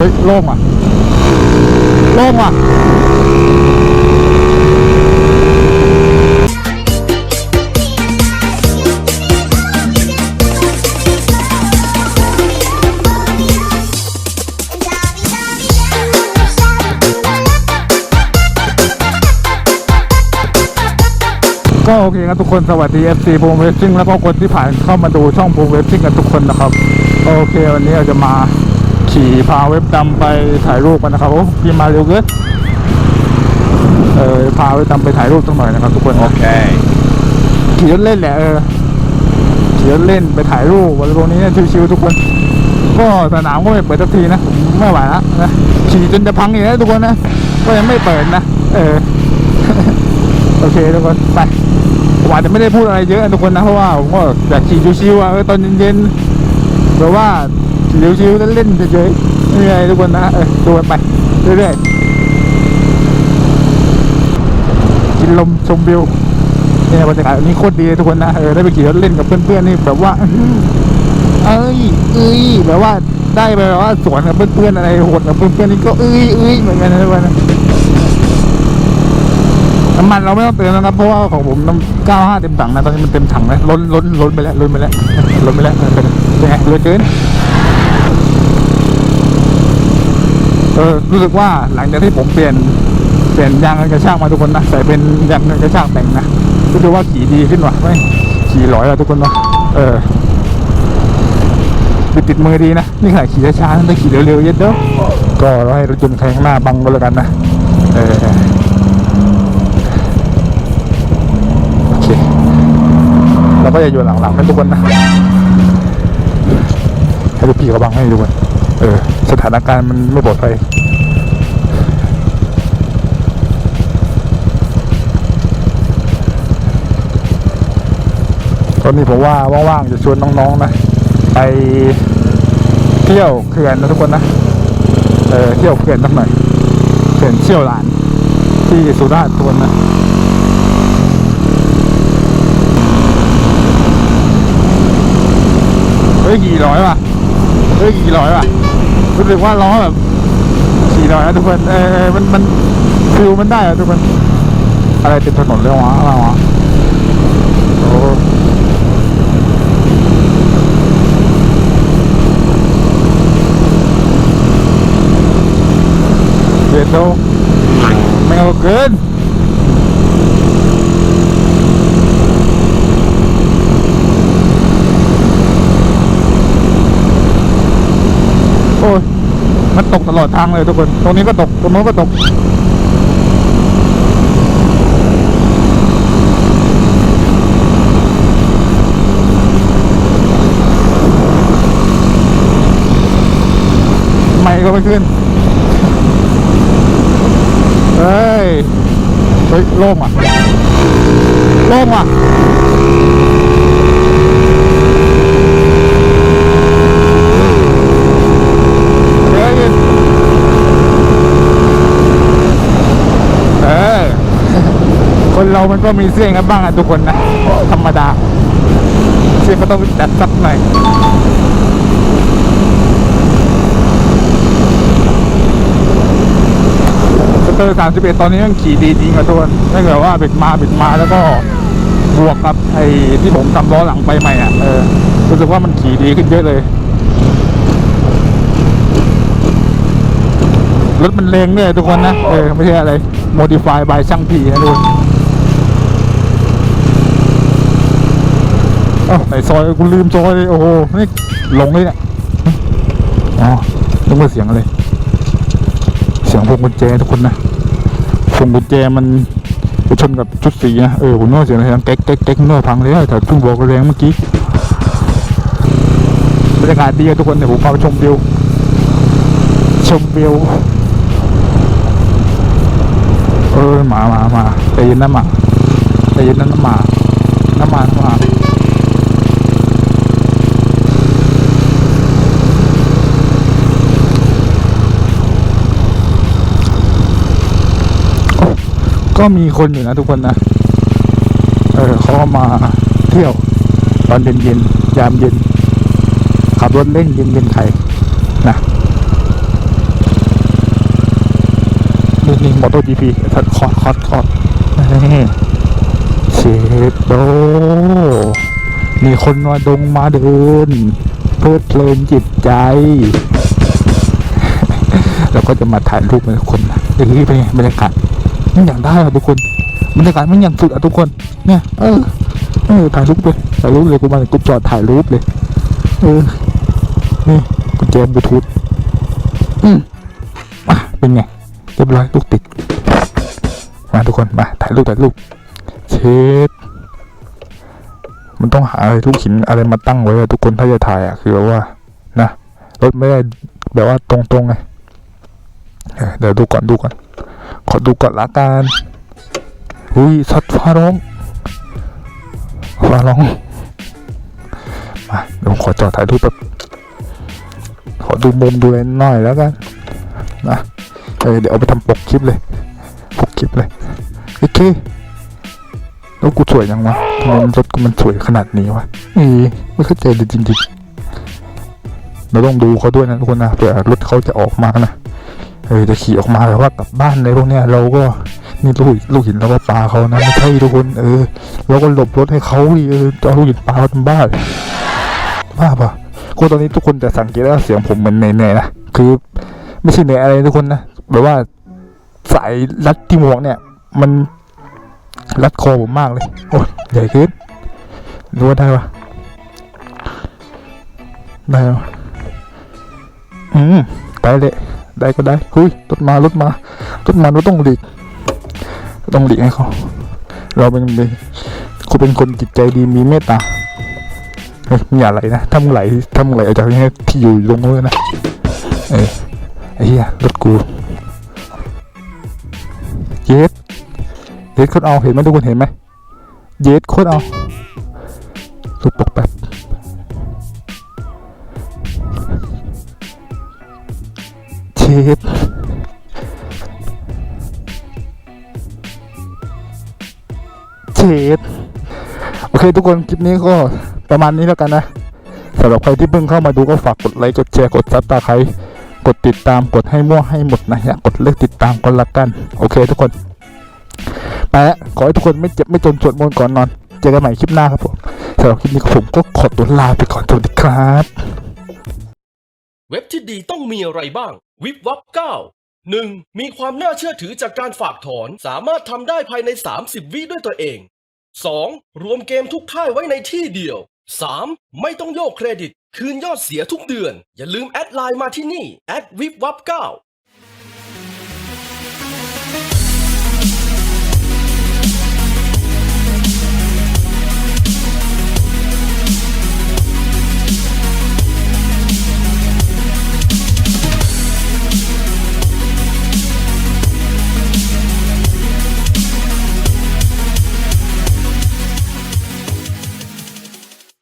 เฮ้ยโล่งว่ะโล่งว่ะก็โอเคครับทุกคนสวัสดี FC บูมเวสซิ่งแล้วก็คนที่ผ่านเข้ามาดูช่องบูมเวสซิ่งกันทุกคนนะครับ โอเค วันนี้เราจะมา ขี่พาเว็บดำไปถ่ายรูปกันนะครับโอ้พี่มาเร็วเกินเออพาเว็บดำไปถ่ายรูปสักหน่อยนะครับทุกคนนะ Okay. ขี่รถเล่นแหละเออขี่รถเล่นไปถ่ายรูปวันตรงนี้เนี่ยชิวๆทุกคน ก็สนามก็ไม่เปิดสักทีนะผมไม่ไหวแล้วนะขี่จนจะพังอีกแล้วทุกคนนะก็ยังไม่เปิดนะเออโอเคทุกคนไปผมอาจจะไม่ได้พูดอะไรเยอะนะทุกคนนะเพราะว่าผมก็อยากขี่ชิวๆอะเออตอนเย็นๆแบบว่าขี่ ชิวๆเล่นๆเฉยๆไม่มีอะไรทุกคนนะเออดูกันไปเรื่อยๆกินลมชมวิวเนี่ยบรรยากาศวันนี้โคตรดีเลยทุกคนนะเออได้ไปขี่รถเล่นกับเพื่อนๆนี่แบบว่า เอ้ยเอ้ยแบบว่าได้ไปแบบว่าสวนกับเพื่อนๆอะไรโหดกับเพื่อนๆนี่ก็เอ้ยเอ้ยเหมือนกันนะทุกคนนะน้ำมันเราไม่ต้องเติมนะครับเพราะว่าของผมน้ำ95 เต็มถังนะตอนนี้มันเต็มถังแล้วล้นล้นล้นไปแล้วล้นไปแล้วล้นไปแล้วเป็นเป็นไงเหลือเกิน เออรู้สึกว่าหลังจากที่ผมเปลี่ยนเปลี่ยนยางกระชากมาทุกคนนะใส่เป็นยางกระชากแต่งนะรู้สึกว่าขี่ดีขึ้นว่ะไม่ขี่ร้อยแล้วทุกคนเนะเออติดติดมือดีนะนี่ขนาดขี่ช้าๆนะแต่ขี่เร็วๆเยอะเด้อก็เราให้รถยนต์ใครข้างหน้าบังก็แล้วกันนะเออโอเคเราก็จะอยู่หลังๆให้ทุกคนนะให้พี่เขาบังให้ทุกคนเออสถานการณ์มันไม่ปลอดภัย นนี้ผมว่าว่างๆจะชวนน้องๆนะไปเที่ยวเขื่อนนะทุกคนนะเออเที่ยวเขื่อนสักหน่อยเขื่อนเชี่ยวหลาน ที่สุราษฎร์ทุกคนนะเฮ้ยกี่ร้อยว่ะเฮ้ยกี่ร้อยว่ะรู้สึกว่าล้อแบบกี่ร้อยนะทุกคนเออมันมันฟิลมันได้อะทุกคนอะไรเต็มถนนเลยวะอะไรวะโอ้ เบียดโตไม่เอาเกินโอ้ยมันตกตลอดทางเลยทุกคน ตรงนี้ก็ตก ตรงโน้นก็ตกไม่ก็ไม่ขึ้น เฮ้ยเฮ้ยโล่งอะโล่งอะเฮ้ยคนเรามันก็มีเสียงกันบ้างอะทุกคนนะ ธรรมดา เสียงก็ต้องจัดสักหน่อย เตอร์สามสิบเอ็ดตอนนี้มันขี่ดีจริงอะทุกคนถ้าเกิดว่าบิดมาบิดมาแล้วก็บวกกับไอ้ที่ผมทำล้อหลังไปใหม่อะเออรู้สึกว่ามันขี่ดีขึ้นเยอะเลยรถมันแรงเนี่ยทุกคนนะ เออ ไม่ใช่อะไร modify by ช่างพีนะทุกคนอ้าไหนซอยกูลืมซอยเลย โอ้โห นี่หลงเลยเนี่ย อ๋อนึกว่าเสียงอะไร เสียงพวงกุญแจทุกคนนะ พวงกุญแจมันไปชนกับชุดสีนะ เออผมน่าเสียงอะไรนะแก๊กแก๊กแก๊กน่าพังเลยแต่เพิ่งบอกแรงเมื่อกี้บรรยากาศดีอะทุกคนเดี๋ยวผมพาไปชมวิวชมวิวเออหมาหมาหมาใจเย็นนะหมาใจเย็นนะน้ำหมาน้ำหมาน้ำหมา ก็มีคนอยู่นะทุกคนนะ เออเขามาเที่ยว ตอนเย็นเย็นยามเย็น ขับรถเล่นเย็นเย็นไข่นะนี่มอเตอร์จีพีทัดคอร์ดคอร์ดคอร์ดนี่เชดโดมีคนมาดงมาเดินเพลิดเพลินจิตใจแล้วก็จะมาถ่ายรูปให้ทุกคนนะเฮ้เป็นบรรยากาศ มันอยางได้อะทุกคนบรรยากาศมันอย่างสุดอะทุกคน เนี่ยเออเออถ่ายรูปเลยถ่ายรูปเลยกูมากูจอดถ่ายรูปเลย เออนี่กุญแจบลูทูธอืมมาเป็นไงเรียบร้อยลูกติดมาทุกคนมาถ่ายรูปถ่ายรูปเช็ดมันต้องหาอะไรลูกหินอะไรมาตั้งไว้อะทุกคนถ้าจะถ่ายอะคือแบบว่า นะรถไม่ได้แบบว่าตรงๆไงเออเดี๋ยวดูก่อนดูก่อน ขอดูก่อนละกันอุ้ยสัตว์ฟ้าร้องฟ้าร้องมาเดี๋ยวผมขอจอดถ่ายรูปแบบขอดูมุมดูอะไรหน่อยแล้วกันนะเเดี๋ยวเอาไปทำปกคลิปเลยปกคลิปเลยโอเคแล้วกูสวยยังวะทำไมรถกูมันสวยขนาดนี้วะอีไม่เข้าใจเลยจริงๆเราต้องดูเขาด้วยนะทุกคนนะเผื่อรถเขาจะออกมานะ เออจะขี่ออกมาแต่ว่ากลับบ้านในพวกเนี้ยเราก็นี่ลูกลูกหินเราก็ปาเขานะไม่ใช่ทุกคนเออเราก็หลบรถให้เขาดิเออจะเอาลูกหินปาเขาทำบ้าเลยบ้าปะก็ตอนนี้ทุกคนจะสังเกตว่าเสียงผมเหมือนเหนื่อยๆนะคือ ไม่ใช่เหนื่อยอะไรทุกคนนะแบบว่าสายรัดที่หมวกเนี่ย มันรัดคอผมมากเลยโอ้ยใหญ่ขึ้นรู้ว่าได้ปะได้ปะอืมได้เลย ได้ก็ได้เฮ้ยรถมารถมารถมาเราต้องหลีกต้องหลีกให้เขาเราเป็นเป็นเขาเป็นคนจิตใจดีมีเมตตาเฮ้ยมึงอย่าไหลนะถ้ามึงไหลถ้ามึงไหลออกจากที่นี่ที่อยู่ตรงนู้นะเออไอ้เหี้ยรถกูเยสเยสโคตรเอาเห็นไหมทุกคนเห็นไหมเยสโคตรเอาสุดปกแบบ เชดเชดโอเคทุกคนคลิปนี้ก็ประมาณนี้แล้วกันนะสำหรับใครที่เพิ่งเข้ามาดูก็ฝากกดไลค์กดแชร์กดซับตาใครกดติดตามกดให้มั่วให้หมดนะอย่ากดเลิกติดตามกันละกัน โอเคทุกคนไปละขอให้ทุกคนไม่เจ็บไม่จนสวดมนต์ก่อนนอน เจอกันใหม่คลิปหน้าครับผมสำหรับคลิปนี้ผมก็ขอตัวลาไปก่อนสวัสดีครับ เว็บที่ดีต้องมีอะไรบ้าง วิบวับ9 1. มีความน่าเชื่อถือจากการฝากถอนสามารถทำได้ภายใน 30 วิด้วยตัวเอง 2. รวมเกมทุกค่ายไว้ในที่เดียว 3. ไม่ต้องโยกเครดิต คืนยอดเสียทุกเดือน อย่าลืมแอดไลน์มาที่นี่แอดวิบวับ9